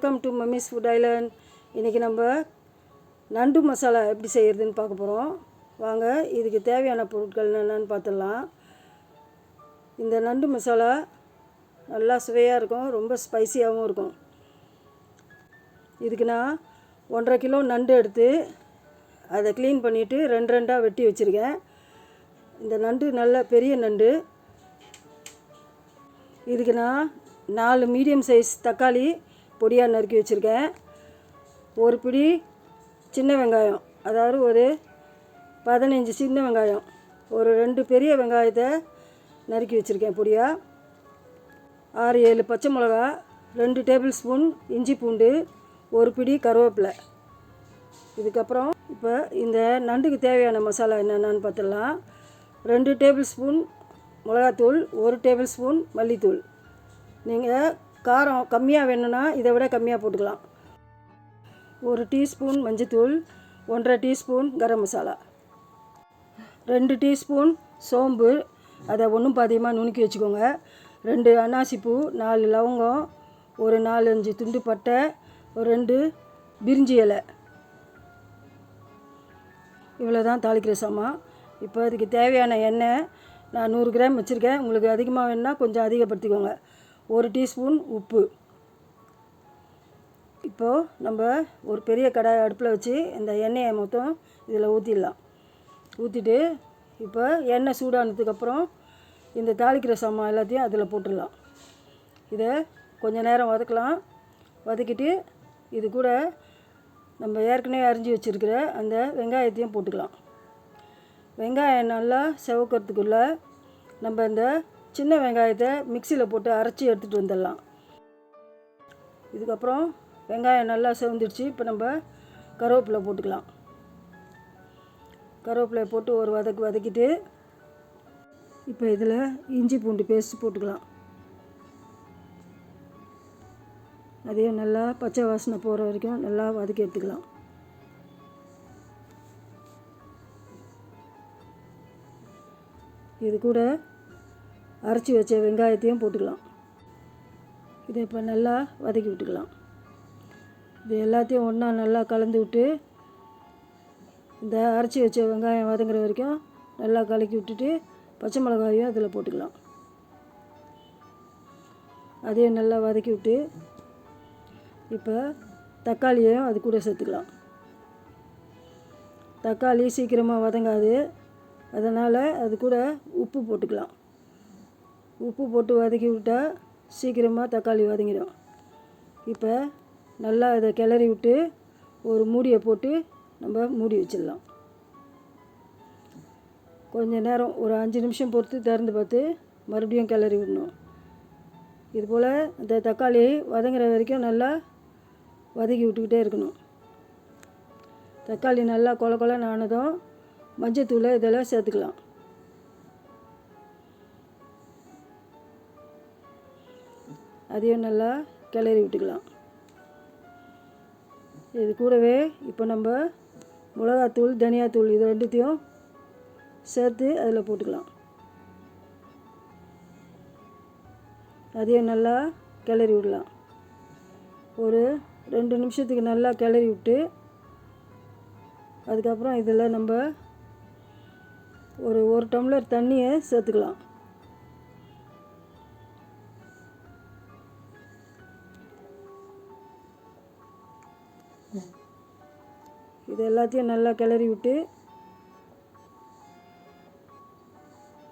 Welcome to mummy's food island இன்றைக்கி நம்ம நண்டு மசாலா எப்படி செய்கிறதுன்னு பார்க்க போகிறோம் வாங்க இதுக்கு தேவையான பொருட்கள் என்னென்னு பார்த்துடலாம். இந்த நண்டு மசாலா நல்லா சுவையாக இருக்கும் ரொம்ப ஸ்பைசியாகவும் இருக்கும். இதுக்கு நான் ஒன்றரை கிலோ நண்டு எடுத்து அதை க்ளீன் பண்ணிவிட்டு ரெண்டு ரெண்டாக வெட்டி வச்சுருக்கேன். இந்த நண்டு நல்ல பெரிய நண்டு. இதுக்கு நான் நாலு மீடியம் சைஸ் தக்காளி பொடியாக நறுக்கி வச்சுருக்கேன். ஒரு பிடி சின்ன வெங்காயம் அதாவது ஒரு பதினஞ்சு சின்ன வெங்காயம் ஒரு ரெண்டு பெரிய வெங்காயத்தை நறுக்கி வச்சுருக்கேன் பொடியாக ஆறு ஏழு பச்சை மிளகா ரெண்டு டேபிள் ஸ்பூன் இஞ்சி பூண்டு ஒரு பிடி கருவேப்பிலை. இதுக்கப்புறம் இப்போ இந்த நண்டுக்கு தேவையான மசாலா என்னென்னு பார்த்துடலாம். ரெண்டு டேபிள் ஸ்பூன் மிளகாத்தூள் ஒரு டேபிள் ஸ்பூன் மல்லித்தூள். நீங்கள் காரம் கம்மியாக வேணும்னா இதை விட கம்மியாக போட்டுக்கலாம். ஒரு டீஸ்பூன் மஞ்சத்தூள் ஒன்றரை டீஸ்பூன் கரம் மசாலா ரெண்டு டீஸ்பூன் சோம்பு அதை ஒன்றும் பாதியமாக நுணுக்கி வச்சுக்கோங்க. ரெண்டு அன்னாசிப்பூ நாலு லவங்கம் ஒரு நாலஞ்சு துண்டு பட்டை ஒரு ரெண்டு பிரிஞ்சி இலை. இவ்வளோ தான் தாளிக்கிற சாமான். இப்போ அதுக்கு தேவையான எண்ணெய் நான் நூறு கிராம் வச்சுருக்கேன். உங்களுக்கு அதிகமாக வேணுன்னா கொஞ்சம் அதிகப்படுத்திக்கோங்க. ஒரு டீஸ்பூன் உப்பு. இப்போது நம்ம ஒரு பெரிய கடாய் அடுப்பில் வச்சு இந்த எண்ணெயை மொத்தம் இதில் ஊற்றிடலாம் ஊற்றிட்டு இப்போ எண்ணெய் சூடானதுக்கப்புறம் இந்த தாளிக்கிற சாமான் எல்லாத்தையும் அதில் போட்டுடலாம். இதை கொஞ்ச நேரம் வதக்கலாம். வதக்கிட்டு இது கூட நம்ம ஏற்கனவே அரிஞ்சு வச்சுருக்கிற அந்த வெங்காயத்தையும் போட்டுக்கலாம். வெங்காயம் நல்லா செவக்கிறதுக்குள்ளே நம்ம இந்த சின்ன வெங்காயத்தை மிக்சியில் போட்டு அரைச்சி எடுத்துகிட்டு வந்துடலாம். இதுக்கப்புறம் வெங்காயம் நல்லா செவந்துடுச்சு. இப்போ நம்ம கருவேப்பிலை போட்டுக்கலாம். கருவேப்பிலை போட்டு ஒரு வதக்கு வதக்கிட்டு இப்போ இதில் இஞ்சி பூண்டு பேஸ்ட் போட்டுக்கலாம். அதையும் நல்லா பச்சை வாசனை போகிற வரைக்கும் நல்லா வதக்கி எடுத்துக்கலாம். இது கூட அரைச்சி வச்ச வெங்காயத்தையும் போட்டுக்கலாம். இதை இப்போ நல்லா வதக்கி விட்டுக்கலாம். இது எல்லாத்தையும் ஒன்றா நல்லா கலந்து விட்டு இந்த அரைச்சி வச்ச வெங்காயம் வதங்குற வரைக்கும் நல்லா கலக்கி விட்டுட்டு பச்சை மிளகாயும் அதில் போட்டுக்கலாம். அதையும் நல்லா வதக்கி விட்டு இப்போ தக்காளியையும் அது கூட சேர்த்துக்கலாம். தக்காளி சீக்கிரமாக வதங்காது. அதனால் அது கூட உப்பு போட்டுக்கலாம். உப்பு போட்டு வதக்கி விட்டால் சீக்கிரமாக தக்காளி வதங்கிடும். இப்போ நல்லா இதை கிளறி விட்டு ஒரு மூடியை போட்டு நம்ம மூடி வச்சிடலாம். கொஞ்ச நேரம் ஒரு அஞ்சு நிமிஷம் பொறுத்து திறந்து பார்த்து மறுபடியும் கிளறி விடணும். இது போல் இந்த தக்காளி வதங்குற வரைக்கும் நல்லா வதக்கி விட்டுக்கிட்டே இருக்கணும். தக்காளி நல்லா கொல கொலன்னு ஆனதும் மஞ்சத்தூளை இதெல்லாம் சேர்த்துக்கலாம். அதையும் நல்லா கிளறி விட்டுக்கலாம். இது கூடவே இப்போ நம்ம மிளகாத்தூள் தனியாத்தூள் இது ரெண்டுத்தையும் சேர்த்து அதில் போட்டுக்கலாம். அதையும் நல்லா கிளறி விடலாம். ஒரு ரெண்டு நிமிஷத்துக்கு நல்லா கிளறி விட்டு அதுக்கப்புறம் இதில் நம்ம ஒரு ஒரு டம்ளர் தண்ணியை சேர்த்துக்கலாம். இது எல்லாத்தையும் நல்லா கிளறி விட்டு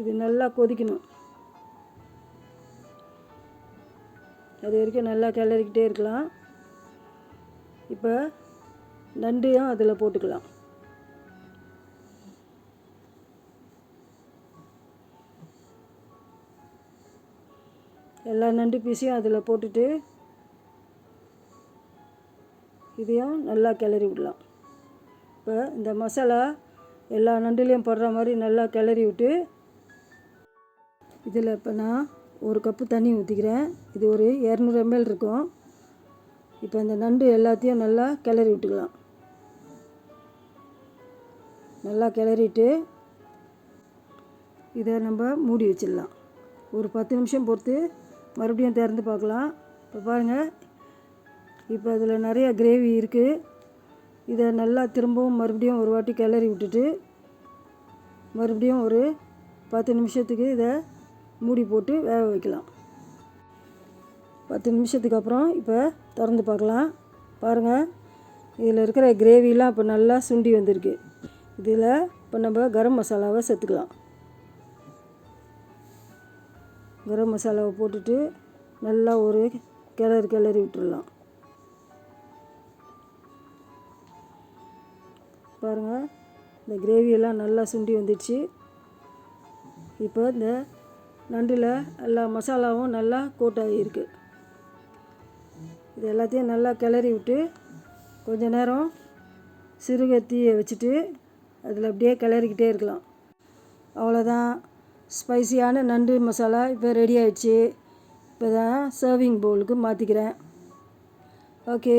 இது நல்லா கொதிக்கணும். அது வரைக்கும் நல்லா கிளறிக்கிட்டே இருக்கலாம். இப்போ நண்டையும் அதில் போட்டுக்கலாம். எல்லா நண்டு பீஸையும் அதில் போட்டுட்டு இதையும் நல்லா கிளறி விடலாம். இப்போ இந்த மசாலா எல்லா நண்டுலேயும் போடுற மாதிரி நல்லா கிளறி விட்டு இதில் இப்போ நான் ஒரு கப்பு தண்ணி ஊற்றிக்கிறேன் இது ஒரு இரநூறு எம்எல் இருக்கும். இப்போ இந்த நண்டு எல்லாத்தையும் நல்லா கிளறி விட்டுக்கலாம். நல்லா கிளறிட்டு இதை நம்ம மூடி வச்சிடலாம். ஒரு பத்து நிமிஷம் பொறுத்து மறுபடியும் திறந்து பார்க்கலாம். இப்போ பாருங்கள் இப்போ அதில் நிறைய கிரேவி இருக்குது இதை நல்லா திரும்பவும் மறுபடியும் ஒரு வாட்டி கிளறி விட்டுட்டு மறுபடியும் ஒரு பத்து நிமிஷத்துக்கு இதை மூடி போட்டு வேக வைக்கலாம். பத்து நிமிஷத்துக்கு அப்புறம் இப்போ திறந்து பார்க்கலாம். பாருங்கள் இதில் இருக்கிற கிரேவிலாம் இப்போ நல்லா சுண்டி வந்திருக்கு. இதில் இப்போ நம்ம கரம் மசாலாவை சேர்த்துக்கலாம். கரம் மசாலாவை போட்டுட்டு நல்லா ஒரு கிளறி கிளறி விட்டுடலாம். பாருங்கள் இந்த கிரேவியெல்லாம் நல்லா சுண்டி வந்துடுச்சு. இப்போ இந்த நண்டில் எல்லா மசாலாவும் நல்லா கூட்டாகியிருக்கு இது எல்லாத்தையும் நல்லா கிளறி விட்டு கொஞ்ச நேரம் சிறுக தீயை வச்சுட்டு அதில் அப்படியே கிளறிக்கிட்டே இருக்கலாம். அவ்வளோதான் ஸ்பைசியான நண்டு மசாலா இப்போ ரெடி ஆயிடுச்சு. இப்போ தான் சர்விங் பவுலுக்கு மாற்றிக்கிறேன் okay